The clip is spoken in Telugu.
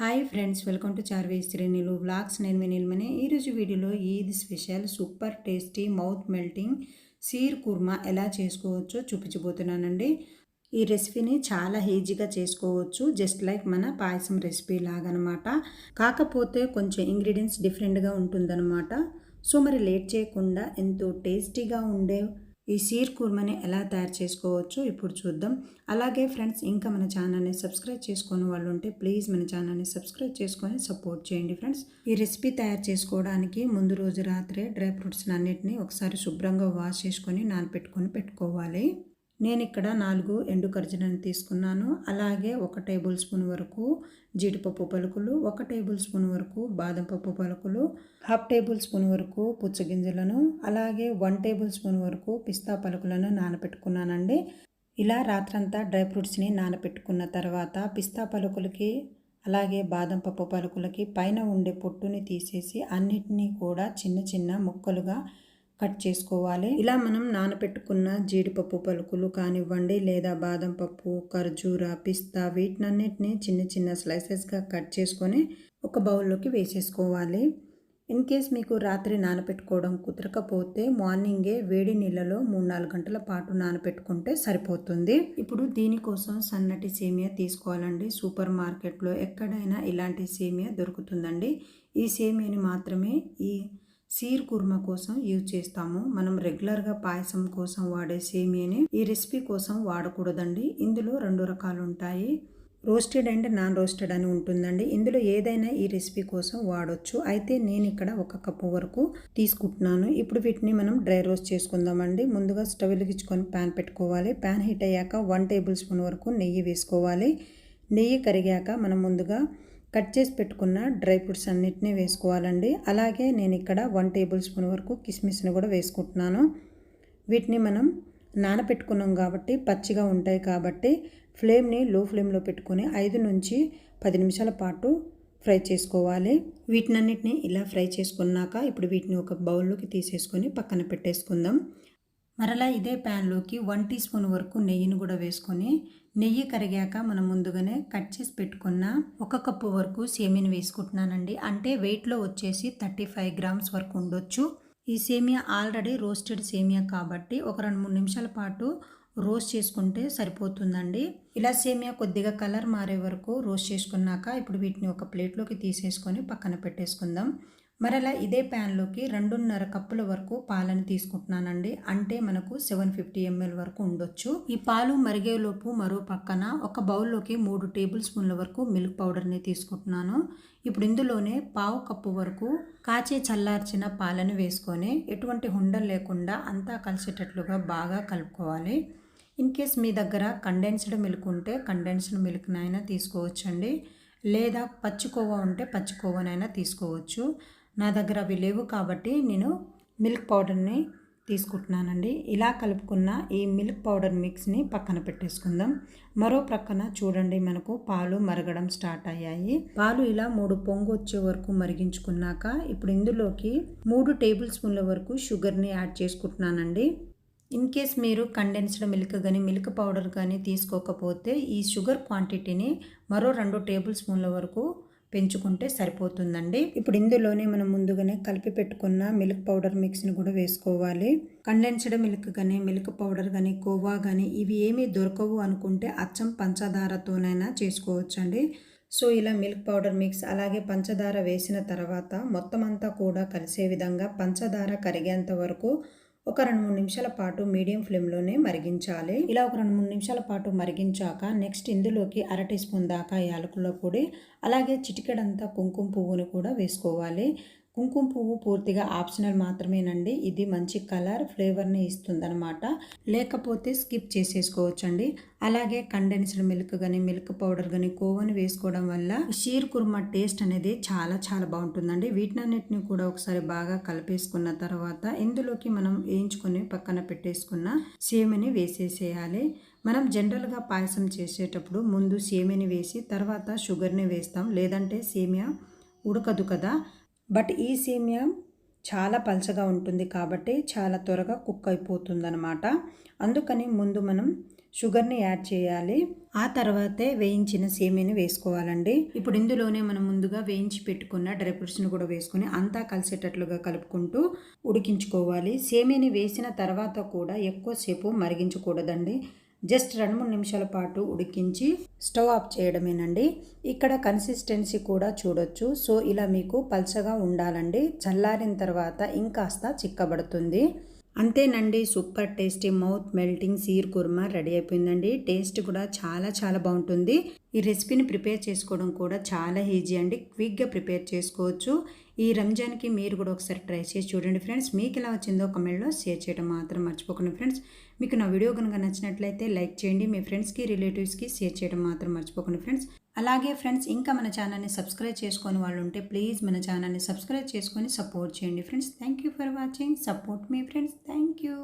Hi friends welcome to Charvi శ్రేణులు బ్లాగ్స్ నేను మీ నిల్మని ఈరోజు వీడియోలో Eid special super tasty mouth melting sheer khurma ఎలా చేసుకోవచ్చో చూపించబోతున్నానండి. ఈ రెసిపీని చాలా ఈజీగా చేసుకోవచ్చు జస్ట్ లైక్ మన పాయసం రెసిపీ లాగనమాట. కాకపోతే కొంచెం ఇంగ్రీడియంట్స్ డిఫరెంట్గా ఉంటుందన్నమాట. సో మరి లేట్ చేయకుండా ఎంతో టేస్టీగా ఉండే ఈ సీర్ కుర్మని ఎలా తయారు చేసుకోవచ్చో ఇప్పుడు చూద్దాం. అలాగే ఫ్రెండ్స్ ఇంకా మన ఛానల్ని సబ్స్క్రైబ్ చేసుకుని వాళ్ళు ఉంటే ప్లీజ్ మన ఛానల్ని సబ్స్క్రైబ్ చేసుకొని సపోర్ట్ చేయండి ఫ్రెండ్స్. ఈ రెసిపీ తయారు చేసుకోవడానికి ముందు రోజు రాత్రే డ్రై ఫ్రూట్స్ అన్నిటిని ఒకసారి శుభ్రంగా వాష్ చేసుకొని నానపెట్టుకొని పెట్టుకోవాలి. నేను ఇక్కడ నాలుగు ఎండు ఖర్జులను తీసుకున్నాను. అలాగే ఒక టేబుల్ స్పూన్ వరకు జీడిపప్పు పలుకులు ఒక టేబుల్ స్పూన్ వరకు బాదం పప్పు పలుకులు హాఫ్ టేబుల్ స్పూన్ వరకు పుచ్చగింజలను అలాగే వన్ టేబుల్ స్పూన్ వరకు పిస్తా పలుకులను నానబెట్టుకున్నానండి ఇలా రాత్రంతా డ్రై ఫ్రూట్స్ని నానబెట్టుకున్న తర్వాత పిస్తా పలుకులకి అలాగే బాదం పప్పు పలుకులకి పైన ఉండే పొట్టుని తీసేసి అన్నిటినీ కూడా చిన్న చిన్న ముక్కలుగా కట్ చేసుకోవాలి. ఇలా మనం నానబెట్టుకున్న జీడిపప్పు పలుకులు కానివ్వండి లేదా బాదం పప్పు ఖర్జూర పిస్తా వీటినన్నిటిని చిన్న చిన్న స్లైసెస్గా కట్ చేసుకొని ఒక బౌల్లోకి వేసేసుకోవాలి. ఇన్ కేస్ మీకు రాత్రి నానపెట్టుకోవడం కుదరకపోతే మార్నింగే వేడి నీళ్ళలో మూడు నాలుగు గంటల పాటు నానపెట్టుకుంటే సరిపోతుంది. ఇప్పుడు దీనికోసం సన్నటి సేమియా తీసుకోవాలండి. సూపర్ మార్కెట్లో ఎక్కడైనా ఇలాంటి సేమియా దొరుకుతుందండి. ఈ సేమియాని మాత్రమే ఈ సీర్ కుర్మా కోసం యూజ్ చేస్తాము. మనం రెగ్యులర్గా పాయసం కోసం వాడే సేమియాని ఈ రెసిపీ కోసం వాడకూడదండి. ఇందులో రెండు రకాలు ఉంటాయి. రోస్టెడ్ అండ్ నాన్ రోస్టెడ్ అని ఉంటుందండి. ఇందులో ఏదైనా ఈ రెసిపీ కోసం వాడొచ్చు. అయితే నేను ఇక్కడ ఒక కప్పు వరకు తీసుకుంటున్నాను. ఇప్పుడు వీటిని మనం డ్రై రోస్ట్ చేసుకుందామండి. ముందుగా స్టవ్ వెలిగించుకొని ప్యాన్ పెట్టుకోవాలి. ప్యాన్ హీట్ అయ్యాక వన్ టేబుల్ స్పూన్ వరకు నెయ్యి వేసుకోవాలి. నెయ్యి కరిగాక మనం ముందుగా కట్ చేసి పెట్టుకున్న డ్రై ఫ్రూట్స్ అన్నిటినీ వేసుకోవాలండి. అలాగే నేను ఇక్కడ వన్ టేబుల్ స్పూన్ వరకు కిస్మిస్ని కూడా వేసుకుంటున్నాను. వీటిని మనం నానపెట్టుకున్నాం కాబట్టి పచ్చిగా ఉంటాయి కాబట్టి ఫ్లేమ్ని లో ఫ్లేమ్లో పెట్టుకొని ఐదు నుంచి పది నిమిషాల పాటు ఫ్రై చేసుకోవాలి. వీటినన్నిటిని ఇలా ఫ్రై చేసుకున్నాక ఇప్పుడు వీటిని ఒక బౌల్లోకి తీసేసుకొని పక్కన పెట్టేసుకుందాం. మరలా ఇదే ప్యాన్లోకి వన్ టీ స్పూన్ వరకు నెయ్యిని కూడా వేసుకొని నెయ్యి కరిగాక మనం ముందుగానే కట్ చేసి పెట్టుకున్న ఒక కప్పు వరకు సేమియాని వేసుకుంటున్నానండి. అంటే వెయిట్లో వచ్చేసి థర్టీ ఫైవ్ గ్రామ్స్ వరకు ఉండొచ్చు. ఈ సేమియా ఆల్రెడీ రోస్టెడ్ సేమియా కాబట్టి ఒక రెండు మూడు నిమిషాల పాటు రోస్ట్ చేసుకుంటే సరిపోతుందండి. ఇలా సేమియా కొద్దిగా కలర్ మారే వరకు రోస్ట్ చేసుకున్నాక ఇప్పుడు వీటిని ఒక ప్లేట్లోకి తీసేసుకొని పక్కన పెట్టేసుకుందాం. మరలా ఇదే ప్యాన్లోకి రెండున్నర కప్పుల వరకు పాలను తీసుకుంటున్నానండి. అంటే మనకు సెవెన్ ఫిఫ్టీ ఎంఎల్ వరకు ఉండొచ్చు. ఈ పాలు మరిగేలోపు మరో పక్కన ఒక బౌల్లోకి మూడు టేబుల్ స్పూన్ల వరకు మిల్క్ పౌడర్ని తీసుకుంటున్నాను. ఇప్పుడు ఇందులోనే పావు కప్పు వరకు కాచే చల్లార్చిన పాలను వేసుకొని ఎటువంటి ఉండలు లేకుండా అంతా కలిసేటట్లుగా బాగా కలుపుకోవాలి. ఇన్ కేస్ మీ దగ్గర కండెన్స్డ్ మిల్క్ ఉంటే కండెన్స్డ్ మిల్క్నైనా తీసుకోవచ్చండి. లేదా పచ్చికోవా ఉంటే పచ్చికోవనైనా తీసుకోవచ్చు. నా దగ్గర అవి లేవు కాబట్టి నేను మిల్క్ పౌడర్ని తీసుకుంటున్నానండి. ఇలా కలుపుకున్న ఈ మిల్క్ పౌడర్ మిక్స్ని పక్కన పెట్టేసుకుందాం. మరో ప్రక్కన చూడండి మనకు పాలు మరగడం స్టార్ట్ అయ్యాయి. పాలు ఇలా మూడు పొంగు వచ్చే వరకు మరిగించుకున్నాక ఇప్పుడు ఇందులోకి మూడు టేబుల్ స్పూన్ల వరకు షుగర్ని యాడ్ చేసుకుంటున్నానండి. ఇన్ కేస్ మీరు కండెన్స్డ్ మిల్క్ కానీ మిల్క్ పౌడర్ కానీ తీసుకోకపోతే ఈ షుగర్ క్వాంటిటీని మరో రెండు టేబుల్ స్పూన్ల వరకు పెంచుకుంటే సరిపోతుందండి. ఇప్పుడు ఇందులోనే మనం ముందుగానే కలిపి పెట్టుకున్న మిల్క్ పౌడర్ మిక్స్ని కూడా వేసుకోవాలి. కండెన్స్డ్ మిల్క్ కానీ మిల్క్ పౌడర్ కానీ కోవా కానీ ఇవి ఏమీ దొరకవు అనుకుంటే అచ్చం పంచదారతోనైనా చేసుకోవచ్చండి. సో ఇలా మిల్క్ పౌడర్ మిక్స్ అలాగే పంచదార వేసిన తర్వాత మొత్తం అంతా కూడా కలిసే విధంగా పంచదార కరిగేంత వరకు ఒక రెండు మూడు నిమిషాల పాటు మీడియం ఫ్లేమ్లోనే మరిగించాలి. ఇలా ఒక రెండు మూడు నిమిషాల పాటు మరిగించాక నెక్స్ట్ ఇందులోకి అర టీ స్పూన్ దాకా యాలకుల పొడి అలాగే చిటికెడంతా కుంకుమ పువ్వుని కూడా వేసుకోవాలి. కుంకుమ పువ్వు పూర్తిగా ఆప్షనల్ మాత్రమేనండి. ఇది మంచి కలర్ ఫ్లేవర్ని ఇస్తుందనమాట లేకపోతే స్కిప్ చేసేసుకోవచ్చండి. అలాగే కండెన్స్డ్ మిల్క్ కానీ మిల్క్ పౌడర్ కానీ కోవని వేసుకోవడం వల్ల షీర్ కుర్మా టేస్ట్ అనేది చాలా చాలా బాగుంటుందండి. వీటినన్నిటిని కూడా ఒకసారి బాగా కలిపేసుకున్న తర్వాత ఇందులోకి మనం వేయించుకొని పక్కన పెట్టేసుకున్న సేమిని వేసేసేయాలి. మనం జనరల్గా పాయసం చేసేటప్పుడు ముందు సేమిని వేసి తర్వాత షుగర్ని వేస్తాం. లేదంటే సేమియా ఉడకదు కదా. బట్ ఈ సేమియా చాలా పలచగా ఉంటుంది కాబట్టి చాలా త్వరగా కుక్ అయిపోతుందన్నమాట. అందుకని ముందు మనం షుగర్ని యాడ్ చేయాలి. ఆ తర్వాతే వేయించిన సేమియాని వేసుకోవాలండి. ఇప్పుడు ఇందులోనే మనం ముందుగా వేయించి పెట్టుకున్న డ్రై ఫ్రూట్స్ని కూడా వేసుకుని అంతా కలిసేటట్లుగా కలుపుకుంటూ ఉడికించుకోవాలి. సేమియాని వేసిన తర్వాత కూడా ఎక్కువసేపు మరిగించకూడదండి. జస్ట్ రెండు మూడు నిమిషాల పాటు ఉడికించి స్టవ్ ఆఫ్ చేయడమేనండి. ఇక్కడ కన్సిస్టెన్సీ కూడా చూడొచ్చు. సో ఇలా మీకు పల్చగా ఉండాలండి. చల్లారిన తర్వాత ఇంకాస్త చిక్కబడుతుంది. అంతేనండి super tasty mouth melting sheer khurma ready అయిపోయిందండి. టేస్ట్ కూడా చాలా చాలా బాగుంటుంది. ఈ రెసిపీని ప్రిపేర్ చేసుకోవడం కూడా చాలా ఈజీ అండి. క్విక్గా ప్రిపేర్ చేసుకోవచ్చు. ఈ రంజాన్కి మీరు కూడా ఒకసారి ట్రై చేసి చూడండి ఫ్రెండ్స్. మీకు ఎలా వచ్చిందో కమెంట్లో షేర్ చేయడం మాత్రం మర్చిపోకండి ఫ్రెండ్స్. మీకు నా వీడియో కనుక నచ్చినట్లయితే లైక్ చేయండి మీ ఫ్రెండ్స్కి రిలేటివ్స్కి షేర్ చేయడం మాత్రం మర్చిపోకండి ఫ్రెండ్స్. అలాగే ఫ్రెండ్స్ ఇంకా మన ఛానల్ని సబ్స్క్రైబ్ చేసుకొని వాళ్ళు ఉంటే ప్లీజ్ మన ఛానల్ని సబ్స్క్రైబ్ చేసుకొని సపోర్ట్ చేయండి friends. Thank you for watching. Support me friends. Thank you.